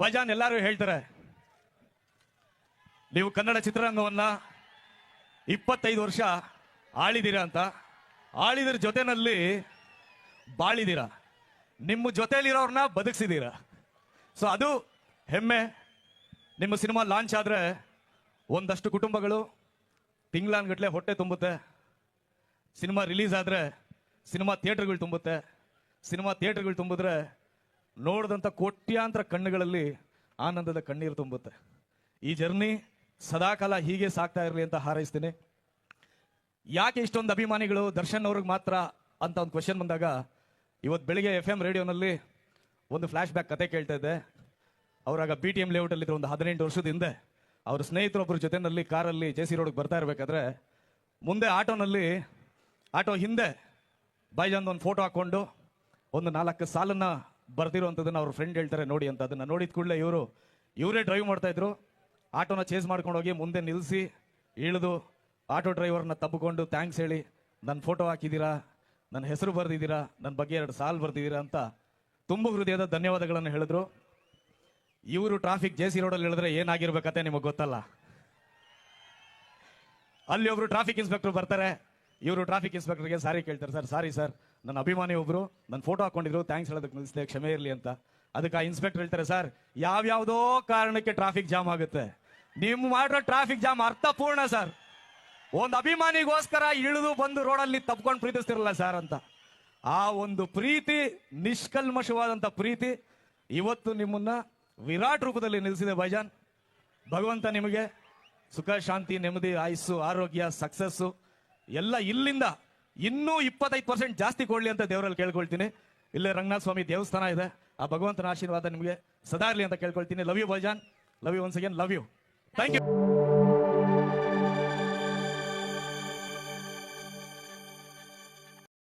ಬಜಾನ್ ಎಲ್ಲರೂ ಹೇಳ್ತಾರೆ, ನೀವು ಕನ್ನಡ ಚಿತ್ರರಂಗವನ್ನ ಇಪ್ಪತ್ತೈದು ವರ್ಷ ಆಳಿದೀರ ಅಂತ. ಆಳಿದ್ರ ಜೊತೆನಲ್ಲಿ ಬಾಳಿದಿರ. ನಿಮ್ಮ ಜೊತೆಲಿರೋರನ್ನ ಬದುಕಿಸಿದೀರ. ಸೊ ಅದು ಹೆಮ್ಮೆ. ನಿಮ್ಮ ಸಿನಿಮಾ ಲಾಂಚ್ ಆದರೆ ಒಂದಷ್ಟು ಕುಟುಂಬಗಳು ತಿಂಗಳಾನ್ಗಟ್ಲೆ ಹೊಟ್ಟೆ ತುಂಬುತ್ತೆ. ಸಿನಿಮಾ ರಿಲೀಸ್ ಆದರೆ ಸಿನಿಮಾ ಥಿಯೇಟ್ರ್ಗಳು ತುಂಬುತ್ತೆ. ಸಿನಿಮಾ ಥಿಯೇಟ್ರ್ಗಳು ತುಂಬಿದ್ರೆ ನೋಡಿದಂಥ ಕೋಟ್ಯಾಂತರ ಕಣ್ಣುಗಳಲ್ಲಿ ಆನಂದದ ಕಣ್ಣೀರು ತುಂಬುತ್ತೆ. ಈ ಜರ್ನಿ ಸದಾಕಾಲ ಹೀಗೆ ಸಾಕ್ತಾ ಇರಲಿ ಅಂತ ಹಾರೈಸ್ತೀನಿ. ಯಾಕೆ ಇಷ್ಟೊಂದು ಅಭಿಮಾನಿಗಳು ದರ್ಶನ್ ಅವ್ರಿಗೆ ಮಾತ್ರ ಅಂತ ಒಂದು ಕ್ವಶನ್ ಬಂದಾಗ, ಇವತ್ತು ಬೆಳಿಗ್ಗೆ ಎಫ್ ಎಂ ರೇಡಿಯೋನಲ್ಲಿ ಒಂದು ಫ್ಲ್ಯಾಶ್ ಬ್ಯಾಕ್ ಕತೆ ಕೇಳ್ತಾ ಇದ್ದೆ. ಅವರಾಗ ಬಿ ಟಿ ಎಂ ಲೇಔಟಲ್ಲಿ ಒಂದು ಹದಿನೆಂಟು ವರ್ಷದ ಹಿಂದೆ ಅವ್ರ ಸ್ನೇಹಿತರೊಬ್ಬರ ಜೊತೆನಲ್ಲಿ ಕಾರಲ್ಲಿ ಜೆ ಸಿ ರೋಡ್ಗೆ ಬರ್ತಾ ಇರಬೇಕಾದ್ರೆ, ಮುಂದೆ ಆಟೋನಲ್ಲಿ, ಆಟೋ ಹಿಂದೆ ಬೈಜಾನ್ ಒಂದು ಫೋಟೋ ಹಾಕ್ಕೊಂಡು ಒಂದು ನಾಲ್ಕು ಸಾಲನ್ನ ಬರ್ತಿರೋಂಥದ್ದನ್ನ ಅವ್ರ ಫ್ರೆಂಡ್ ಹೇಳ್ತಾರೆ, ನೋಡಿ ಅಂತ. ಅದನ್ನ ನೋಡಿದ ಕೂಡಲೇ ಇವರು, ಇವರೇ ಡ್ರೈವ್ ಮಾಡ್ತಾ ಇದ್ರು. ಆಟೋನ ಚೇಸ್ ಮಾಡ್ಕೊಂಡು ಹೋಗಿ ಮುಂದೆ ನಿಲ್ಲಿಸಿ ಇಳಿದು ಆಟೋ ಡ್ರೈವರ್ನ ತಬ್ಬಿಕೊಂಡು ಥ್ಯಾಂಕ್ಸ್ ಹೇಳಿ. ನನ್ನ ಫೋಟೋ ಹಾಕಿದ್ದೀರಾ ನನ್ನ ಹೆಸರು ಬರೆದಿದ್ದೀರಾ ನನ್ನ ಬಗ್ಗೆ ಎರಡು ಸಾಲು ಬರ್ತಿದ್ದೀರಾ ಅಂತ ತುಂಬ ಹೃದಯದ ಧನ್ಯವಾದಗಳನ್ನು ಹೇಳಿದ್ರು. ಇವರು ಟ್ರಾಫಿಕ್ ಜೆ ಸಿ ರೋಡಲ್ಲಿ ಹೇಳಿದ್ರೆ ಏನಾಗಿರ್ಬೇಕತ್ತೆ ನಿಮಗೆ ಗೊತ್ತಲ್ಲ. ಅಲ್ಲಿ ಒಬ್ರು ಟ್ರಾಫಿಕ್ ಇನ್ಸ್ಪೆಕ್ಟರ್ ಬರ್ತಾರೆ. ಇವರು ಟ್ರಾಫಿಕ್ ಇನ್ಸ್ಪೆಕ್ಟರ್ಗೆ ಸಾರಿ ಕೇಳ್ತಾರೆ ಸರ್ ಸಾರಿ ಸರ್ ನನ್ನ ಅಭಿಮಾನಿ ಒಬ್ಬರು ನನ್ನ ಫೋಟೋ ಹಾಕೊಂಡಿದ್ರು ಥ್ಯಾಂಕ್ಸ್ ಹೇಳೋದಕ್ಕೆ ನಿಲ್ಲಿಸಿದೆ, ಕ್ಷಮೆ ಇರಲಿ ಅಂತ. ಅದಕ್ಕೆ ಆ ಇನ್ಸ್ಪೆಕ್ಟರ್ ಹೇಳ್ತಾರೆ ಸರ್ ಯಾವ್ಯಾವುದೋ ಕಾರಣಕ್ಕೆ ಟ್ರಾಫಿಕ್ ಜಾಮ್ ಆಗುತ್ತೆ. ನೀವು ಮಾಡಿರೋ ಟ್ರಾಫಿಕ್ ಜಾಮ್ ಅರ್ಥಪೂರ್ಣ ಸರ್ ಒಂದು ಅಭಿಮಾನಿಗೋಸ್ಕರ ಇಳಿದು ಬಂದು ರೋಡಲ್ಲಿ ತಪ್ಕೊಂಡು ಪ್ರೀತಿಸ್ತಿರಲ್ಲ ಸರ್ ಅಂತ. ಆ ಒಂದು ಪ್ರೀತಿ ನಿಷ್ಕಲ್ಮಶವಾದಂಥ ಪ್ರೀತಿ, ಇವತ್ತು ನಿಮ್ಮನ್ನ ವಿರಾಟ್ ರೂಪದಲ್ಲಿ ನಿಲ್ಲಿಸಿದೆ ಭೈಜಾನ್ ಭಗವಂತ ನಿಮಗೆ ಸುಖ, ಶಾಂತಿ, ನೆಮ್ಮದಿ, ಆಯುಸ್ಸು, ಆರೋಗ್ಯ ಸಕ್ಸಸ್ಸು ಎಲ್ಲ ಇಲ್ಲಿಂದ ಇನ್ನೂ ಇಪ್ಪತ್ತೈದು ಪರ್ಸೆಂಟ್ ಜಾಸ್ತಿ ಕೊಡ್ಲಿ ಅಂತ ದೇವರಲ್ಲಿ ಕೇಳ್ಕೊಳ್ತೀನಿ. ಇಲ್ಲೇ ರಂಗನಾಥ ಸ್ವಾಮಿ ದೇವಸ್ಥಾನ ಇದೆ. ಆ ಭಗವಂತನ ಆಶೀರ್ವಾದ ನಿಮಗೆ ಸದಾ ಇರಲಿ ಅಂತ ಕೇಳ್ಕೊಳ್ತೀನಿ. Love you Bhaijaan love you once again love you thank you